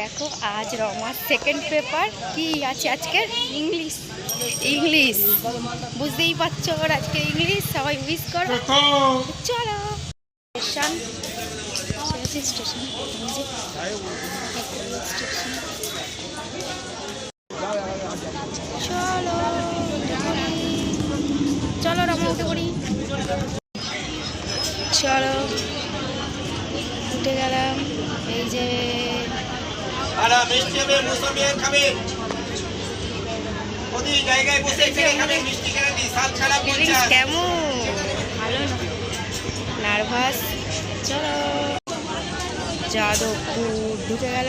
দেখো আজ রমার second paper কি আছে আজকে ইংলিশ ইংলিশ বুঝতেই পারছ ওর আজকে ইংলিশ সবাই উইশ করো। চলো। স্টেশন স্টেশন স্টেশন চলো চলো রমা উঠে পড়ি। চলো উঠে গেলাম। এই যে আরা মিষ্টি হবে মুসম্বি খাবে। প্রতি জায়গায় বসে খাবে মিষ্টি খেলে দিই সাত পঞ্চাশ। কেমন? ভালো না। নার্ভাস চলো। যাদবপুর ঢুকে গেল।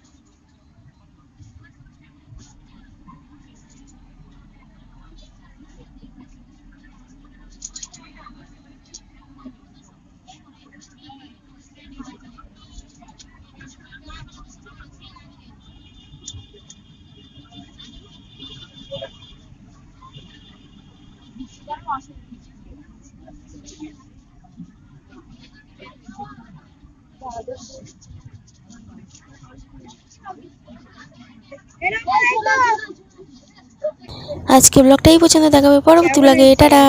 আজকে ব্লগটাই পছন্দ দেখাবে পরবর্তী ব্লগে টাটা!